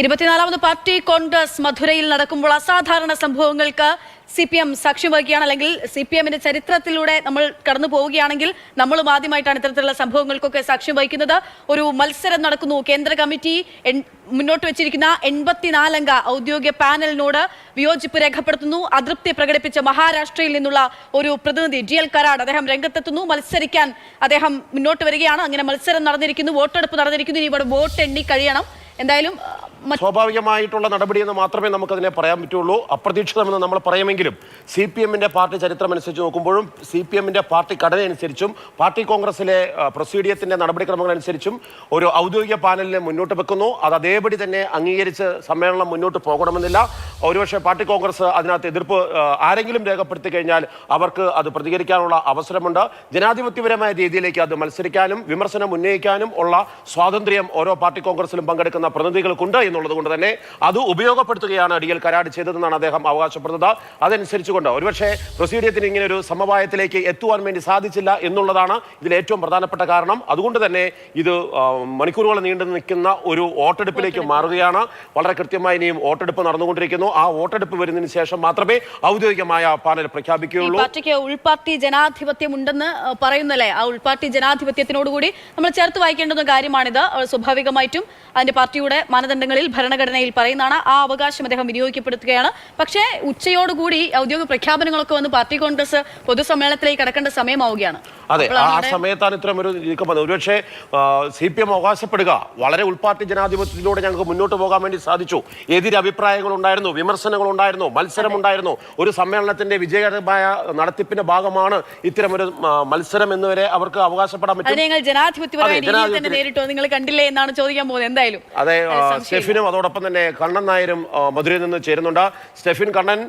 ഇരുപത്തിനാലാമത് party Congress മധുരയിൽ നടക്കുമ്പോൾ അസാധാരണ സംഭവങ്ങൾക്ക് സി പി എം സാക്ഷ്യം വഹിക്കുകയാണ്. അല്ലെങ്കിൽ സി പി എമ്മിന്റെ ചരിത്രത്തിലൂടെ നമ്മൾ കടന്നു പോവുകയാണെങ്കിൽ നമ്മളും ആദ്യമായിട്ടാണ് ഇത്തരത്തിലുള്ള സംഭവങ്ങൾക്കൊക്കെ സാക്ഷ്യം വഹിക്കുന്നത്. ഒരു മത്സരം നടക്കുന്നു. കേന്ദ്ര കമ്മിറ്റി മുന്നോട്ട് വെച്ചിരിക്കുന്ന എൺപത്തിനാലംഗ ഔദ്യോഗിക പാനലിനോട് വിയോജിപ്പ് രേഖപ്പെടുത്തുന്നു. അതൃപ്തി പ്രകടിപ്പിച്ച മഹാരാഷ്ട്രയിൽ നിന്നുള്ള ഒരു പ്രതിനിധി ജി എൽ കരാട് അദ്ദേഹം രംഗത്തെത്തുന്നു. മത്സരിക്കാൻ അദ്ദേഹം മുന്നോട്ട് വരികയാണ്. അങ്ങനെ മത്സരം നടന്നിരിക്കുന്നു. വോട്ടെടുപ്പ് നടന്നിരിക്കുന്നു. ഇനി ഇവിടെ വോട്ട് എണ്ണി കഴിയണം. എന്തായാലും സ്വാഭാവികമായിട്ടുള്ള നടപടി സ്വാഭാവികമായിട്ടുള്ള നടപടിയെന്ന് മാത്രമേ നമുക്കതിനെ പറയാൻ പറ്റുള്ളൂ. അപ്രതീക്ഷിതമെന്ന് നമ്മൾ പറയുമെങ്കിലും സി പി എമ്മിന്റെ പാർട്ടി ചരിത്രം അനുസരിച്ച് നോക്കുമ്പോഴും സി പി എമ്മിന്റെ പാർട്ടി ഘടന അനുസരിച്ചും പാർട്ടി കോൺഗ്രസിലെ പ്രൊസീഡിയത്തിന്റെ അനുസരിച്ചും ഒരു ഔദ്യോഗിക പാനലിനെ മുന്നോട്ട് വെക്കുന്നു. അത് അതേപടി തന്നെ അംഗീകരിച്ച് സമ്മേളനം മുന്നോട്ട് പോകണമെന്നില്ല. ഒരുപക്ഷെ പാർട്ടി കോൺഗ്രസ് അതിനകത്ത് എതിർപ്പ് ആരെങ്കിലും രേഖപ്പെടുത്തി കഴിഞ്ഞാൽ അവർക്ക് അത് പ്രതികരിക്കാനുള്ള അവസരമുണ്ട്. ജനാധിപത്യപരമായ രീതിയിലേക്ക് അത് മത്സരിക്കാനും വിമർശനം ഉന്നയിക്കാനും ഉള്ള സ്വാതന്ത്ര്യം ഓരോ പാർട്ടി കോൺഗ്രസിലും പങ്കെടുക്കുന്ന പ്രതിനിധികൾക്കുണ്ട് എന്നുള്ളത് കൊണ്ട് തന്നെ അത് ഉപയോഗപ്പെടുത്തുകയാണ് അടിയൽ കരാട് ചെയ്തതെന്നാണ് അദ്ദേഹം അവകാശപ്പെടുന്നത്. അതനുസരിച്ചുകൊണ്ട് ഒരുപക്ഷെ പ്രൊസീഡിയത്തിന് ഇങ്ങനെ ഒരു സമവായത്തിലേക്ക് എത്തുവാൻ വേണ്ടി സാധിച്ചില്ല എന്നുള്ളതാണ് ഇതിൽ ഏറ്റവും പ്രധാനപ്പെട്ട കാരണം. അതുകൊണ്ട് തന്നെ ഇത് മണിക്കൂറുകൾ നീണ്ടു നിൽക്കുന്ന ഒരു വോട്ടെടുപ്പിലേക്ക് മാറുകയാണ്. വളരെ കൃത്യമായി ഇനിയും വോട്ടെടുപ്പ് നടന്നുകൊണ്ടിരിക്കുന്നു. ആ വോട്ടെടുപ്പ് വരുന്നതിന് ശേഷം മാത്രമേ ഔദ്യോഗികമായ പാനൽ പ്രഖ്യാപിക്കുകയുള്ളൂ. പാർട്ടിക്ക് ഉൾപാർട്ടി ജനാധിപത്യം ഉണ്ടെന്ന് പറയുന്നല്ലേ? ആ ഉൾപാർട്ടി ജനാധിപത്യത്തിനോടുകൂടി നമ്മൾ ചേർത്ത് വായിക്കേണ്ടുന്ന കാര്യമാണിത്. സ്വാഭാവികമായിട്ടും അതിന്റെ പാർട്ടിയുടെ മാനദണ്ഡങ്ങളിൽ ഭരണഘടനയിൽ പറയുന്നതാണ് ആ അവകാശം അദ്ദേഹം വിനിയോഗിക്കപ്പെടുത്തുകയാണ്. പക്ഷേ ഉച്ചയോടുകൂടി ഔദ്യോഗിക പ്രഖ്യാപനങ്ങളൊക്കെ വന്ന് പാർട്ടി കോൺഗ്രസ് പൊതുസമ്മേളനത്തിലേക്ക് കടക്കേണ്ട സമയമാവുകയാണ്. അതെ ആ സമയത്താണ് ഇത്തരം ഒരു നീക്കം വന്നത്. ഒരുപക്ഷെ സി പി എം അവകാശപ്പെടുക വളരെ ഉൾപാർട്ടി ജനാധിപത്യത്തിലൂടെ ഞങ്ങൾക്ക് മുന്നോട്ട് പോകാൻ വേണ്ടി സാധിച്ചു. എതിരഭിപ്രായങ്ങൾ ഉണ്ടായിരുന്നു വിമർശനങ്ങൾ ഉണ്ടായിരുന്നു മത്സരം ഉണ്ടായിരുന്നു. ഒരു സമ്മേളനത്തിന്റെ വിജയകരമായ നടത്തിപ്പിന്റെ ഭാഗമാണ് ഇത്തരം ഒരു മത്സരം മത്സരം എന്നുവരെ അവർക്ക് അവകാശപ്പെടാൻ പറ്റും. ജനാധിപത്യപരമായ രീതിയിൽ തന്നെ നേരിട്ടോ നിങ്ങൾ കണ്ടില്ലേ എന്നാണ് ചോദിക്കാൻ പോകുന്നത്. എന്തായാലും അതെ സ്റ്റെഫിനും അതോടൊപ്പം തന്നെ കണ്ണൻ നായരും മധുരയിൽ നിന്ന് ചേരുന്നുണ്ട്. സ്റ്റെഫിൻ കണ്ണൻ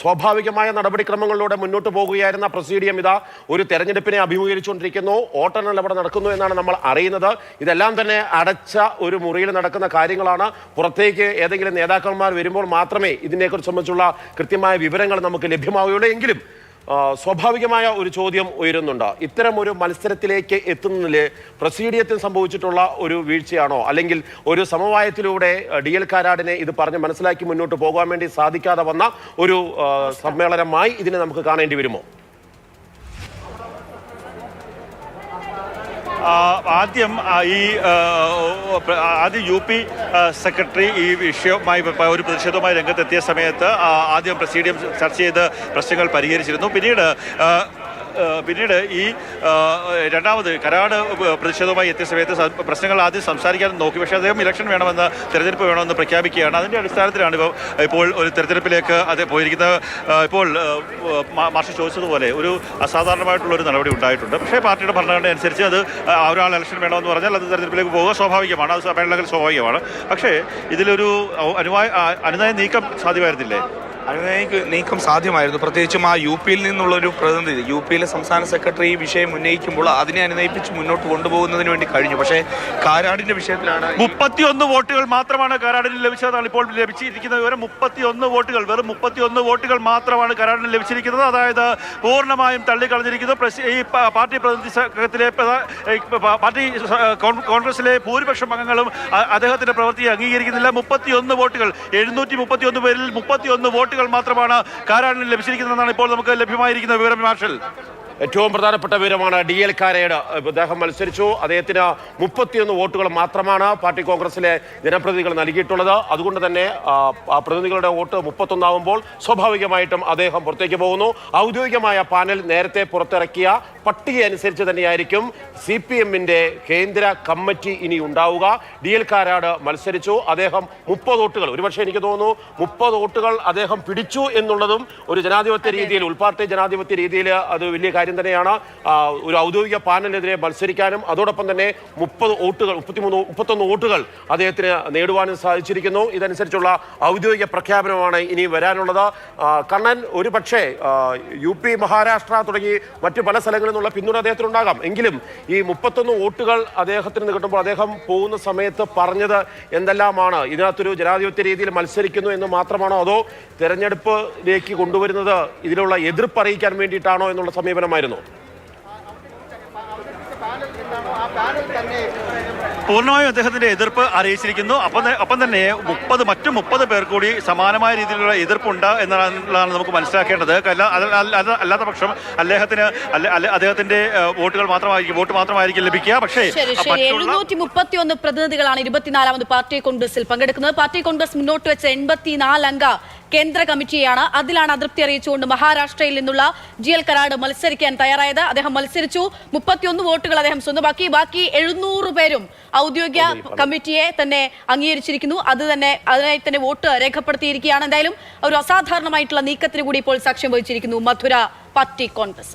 സ്വാഭാവികമായ നടപടിക്രമങ്ങളിലൂടെ മുന്നോട്ട് പോകുകയായിരുന്ന പ്രസിഡിയം ഇതാ ഒരു തെരഞ്ഞെടുപ്പിനെ അഭിമുഖീകരിച്ചുകൊണ്ടിരിക്കുന്നു. വോട്ടെണ്ണൽ അവിടെ നടക്കുന്നു എന്നാണ് നമ്മൾ അറിയുന്നത്. ഇതെല്ലാം തന്നെ അടച്ച ഒരു മുറിയിൽ നടക്കുന്ന കാര്യങ്ങളാണ്. പുറത്തേക്ക് ഏതെങ്കിലും നേതാക്കന്മാർ വരുമ്പോൾ മാത്രമേ ഇതിനെക്കുറിച്ച് സംബന്ധിച്ചുള്ള കൃത്യമായ വിവരങ്ങൾ നമുക്ക് ലഭ്യമാവുകയുള്ളൂ. എങ്കിലും സ്വാഭാവികമായ ഒരു ചോദ്യം ഉയരുന്നുണ്ട്. ഇത്തരം ഒരു മത്സരത്തിലേക്ക് എത്തുന്നതിൽ പ്രസീഡിയത്തിൽ സംഭവിച്ചിട്ടുള്ള ഒരു വീഴ്ചയാണോ? അല്ലെങ്കിൽ ഒരു സമവായത്തിലൂടെ ഡി എൽ കാരാടിനെ ഇത് പറഞ്ഞ് മനസ്സിലാക്കി മുന്നോട്ട് പോകാൻ വേണ്ടി സാധിക്കാതെ വന്ന ഒരു സമ്മേളനമായി ഇതിനെ നമുക്ക് കാണേണ്ടി വരുമോ? ആദ്യം ഈ ആദ്യം യു പി സെക്രട്ടറി ഈ വിഷയവുമായി ഒരു പ്രതിഷേധവുമായി രംഗത്തെത്തിയ സമയത്ത് ആദ്യം പ്രസീഡിയം ചർച്ച ചെയ്ത് പ്രശ്നങ്ങൾ പരിഹരിച്ചിരുന്നു. പിന്നീട് പിന്നീട് ഈ രണ്ടാമത് കരാട് പ്രതിഷേധവുമായി എത്തിയ സമയത്ത് പ്രശ്നങ്ങൾ ആദ്യം സംസാരിക്കാൻ നോക്കി. പക്ഷേ അദ്ദേഹം ഇലക്ഷൻ വേണമെന്ന് തെരഞ്ഞെടുപ്പ് വേണമെന്ന് പ്രഖ്യാപിക്കുകയാണ്. അതിന്റെ അടിസ്ഥാനത്തിലാണ് ഇപ്പോൾ ഇപ്പോൾ ഒരു തെരഞ്ഞെടുപ്പിലേക്ക് അത് പോയിരിക്കുന്ന ഇപ്പോൾ മാഷ് ചോദിച്ചതുപോലെ ഒരു അസാധാരണമായിട്ടുള്ള ഒരു നടപടി ഉണ്ടായിട്ടുണ്ട്. പക്ഷേ പാർട്ടിയുടെ ഭരണഘടന അനുസരിച്ച് അത് ഒരാൾ ഇലക്ഷൻ വേണമെന്ന് പറഞ്ഞാൽ അത് തെരഞ്ഞെടുപ്പിലേക്ക് പോകുക സ്വാഭാവികമാണ്. അത് സമ്മേളനങ്ങൾ സ്വാഭാവികമാണ്. പക്ഷേ ഇതിലൊരു അനുവായ അനുനയ നീക്കം സാധ്യമായിരുന്നില്ലേ? അനുനയിക്ക് നീക്കം സാധ്യമായിരുന്നു. പ്രത്യേകിച്ചും ആ യു പിയിൽ നിന്നുള്ളൊരു പ്രതിനിധി യു പിയിലെ സംസ്ഥാന സെക്രട്ടറി ഈ വിഷയം ഉന്നയിക്കുമ്പോൾ അതിനെ അനുനയിപ്പിച്ച് മുന്നോട്ട് കൊണ്ടുപോകുന്നതിന് വേണ്ടി കഴിഞ്ഞു. പക്ഷേ കാരാടിന്റെ വിഷയത്തിലാണ് മുപ്പത്തിയൊന്ന് വോട്ടുകൾ മാത്രമാണ് കാരാടിന് ലഭിച്ചതാണ് ഇപ്പോൾ ലഭിച്ചിരിക്കുന്ന വിവരം മുപ്പത്തിയൊന്ന് വോട്ടുകൾ വെറും മുപ്പത്തിയൊന്ന് വോട്ടുകൾ മാത്രമാണ് കരാടിന് ലഭിച്ചിരിക്കുന്നത്. അതായത് പൂർണമായും തള്ളിക്കളഞ്ഞിരിക്കുന്നു. ഈ പാർട്ടി പ്രതിനിധി സംഘത്തിലെ പാർട്ടി കോൺഗ്രസിലെ ഭൂരിപക്ഷം അംഗങ്ങളും അദ്ദേഹത്തിന്റെ പ്രവൃത്തിയെ അംഗീകരിക്കുന്നില്ല. മുപ്പത്തിയൊന്ന് വോട്ടുകൾ എഴുന്നൂറ്റി മുപ്പത്തിയൊന്ന് പേരിൽ മുപ്പത്തിയൊന്ന് വോട്ടുകൾ മാത്രമാണ് കാരാണിന് ലഭിച്ചിരിക്കുന്നതെന്നാണ് ഇപ്പോൾ നമുക്ക് ലഭ്യമായിരിക്കുന്ന വിവരം മാർഷൽ. ഏറ്റവും പ്രധാനപ്പെട്ട വിവരമാണ് ഡി എൽ കാരയുടെ അദ്ദേഹം മത്സരിച്ചു. അദ്ദേഹത്തിന് മുപ്പത്തിയൊന്ന് വോട്ടുകൾ മാത്രമാണ് പാർട്ടി കോൺഗ്രസിലെ ജനപ്രതിനിധികൾ നൽകിയിട്ടുള്ളത്. അതുകൊണ്ട് തന്നെ പ്രതിനിധികളുടെ വോട്ട് മുപ്പത്തൊന്നാവുമ്പോൾ സ്വാഭാവികമായിട്ടും അദ്ദേഹം പുറത്തേക്ക് പോകുന്നു. ഔദ്യോഗികമായ പാനൽ നേരത്തെ പുറത്തിറക്കിയ പട്ടിക അനുസരിച്ച് തന്നെയായിരിക്കും സി പി എമ്മിന്റെ കേന്ദ്ര കമ്മിറ്റി ഇനി ഉണ്ടാവുക. ഡി എൽ കാരാട് മത്സരിച്ചു. അദ്ദേഹം മുപ്പത് വോട്ടുകൾ ഒരുപക്ഷെ എനിക്ക് തോന്നുന്നു മുപ്പത് വോട്ടുകൾ അദ്ദേഹം പിടിച്ചു എന്നുള്ളതും ഒരു ജനാധിപത്യ രീതിയിൽ ഉൾപാർട്ടി ജനാധിപത്യ രീതിയിൽ അത് വലിയ കാര്യം തന്നെയാണ്. ഒരു ഔദ്യോഗിക പാനലിനെതിരെ മത്സരിക്കാനും അതോടൊപ്പം തന്നെ മുപ്പത് വോട്ടുകൾ മുപ്പത്തിമൂന്ന് മുപ്പത്തൊന്ന് വോട്ടുകൾ അദ്ദേഹത്തിന് നേടുവാനും സാധിച്ചിരിക്കുന്നു. ഇതനുസരിച്ചുള്ള ഔദ്യോഗിക പ്രഖ്യാപനമാണ് ഇനി വരാനുള്ളത്. കണ്ണൻ ഒരു പക്ഷേ യു പി മഹാരാഷ്ട്ര തുടങ്ങി മറ്റു പല സ്ഥലങ്ങളിൽ നിന്നുള്ള പിന്തുണ അദ്ദേഹത്തിനുണ്ടാകാം. എങ്കിലും ഈ മുപ്പത്തൊന്ന് വോട്ടുകൾ അദ്ദേഹത്തിന് കിട്ടുമ്പോൾ അദ്ദേഹം പോകുന്ന സമയത്ത് പറഞ്ഞത് എന്തെല്ലാമാണ്? ഇതിനകത്തൊരു ജനാധിപത്യ രീതിയിൽ മത്സരിക്കുന്നു എന്ന് മാത്രമാണോ അതോ തെരഞ്ഞെടുപ്പിലേക്ക് കൊണ്ടുവരുന്നത് ഇതിലുള്ള എതിർപ്പ് അറിയിക്കാൻ വേണ്ടിയിട്ടാണോ എന്നുള്ള സമീപനമായിരുന്നു പൂർണമായും അദ്ദേഹത്തിന്റെ എതിർപ്പ് അറിയിച്ചിരിക്കുന്നു. അപ്പം അപ്പം ഒപ്പം തന്നെ മുപ്പത് മറ്റു മുപ്പത് പേർ കൂടി സമാനമായ രീതിയിലുള്ള എതിർപ്പുണ്ട് എന്നുള്ളതാണ് നമുക്ക് മനസ്സിലാക്കേണ്ടത്. അല്ല- അല്ല- അല്ല- അല്ലാത്ത പക്ഷം അദ്ദേഹത്തിന് അദ്ദേഹത്തിന്റെ വോട്ടുകൾ മാത്രമായിരിക്കും വോട്ട് മാത്രമായിരിക്കും ലഭിക്കുക. പക്ഷേ എഴുന്നൂറ്റി മുപ്പത്തി ഒന്ന് പ്രതിനിധികളാണ് ഇരുപത്തിനാലാമത് പാർട്ടി കോൺഗ്രസിൽ പങ്കെടുക്കുന്നത്. പാർട്ടി കോൺഗ്രസ് മുന്നോട്ട് വെച്ച എൺപത്തിനാല് അംഗ കേന്ദ്ര കമ്മിറ്റിയാണ്. അതിലാണ് അതൃപ്തി അറിയിച്ചുകൊണ്ട് മഹാരാഷ്ട്രയിൽ നിന്നുള്ള ജി എൽ കരാട് മത്സരിക്കാൻ തയ്യാറായത്. അദ്ദേഹം മത്സരിച്ചു. മുപ്പത്തിയൊന്ന് വോട്ടുകൾ അദ്ദേഹം സ്വന്തമാക്കി. ബാക്കി എഴുന്നൂറ് പേരും ഔദ്യോഗിക കമ്മിറ്റിയെ തന്നെ അംഗീകരിച്ചിരിക്കുന്നു. അത് തന്നെ അതിനായി തന്നെ വോട്ട് രേഖപ്പെടുത്തിയിരിക്കുകയാണ്. എന്തായാലും ഒരു അസാധാരണമായിട്ടുള്ള നീക്കത്തിന് കൂടി ഇപ്പോൾ സാക്ഷ്യം വഹിച്ചിരിക്കുന്നു മധുര പാർട്ടി കോൺഗ്രസ്.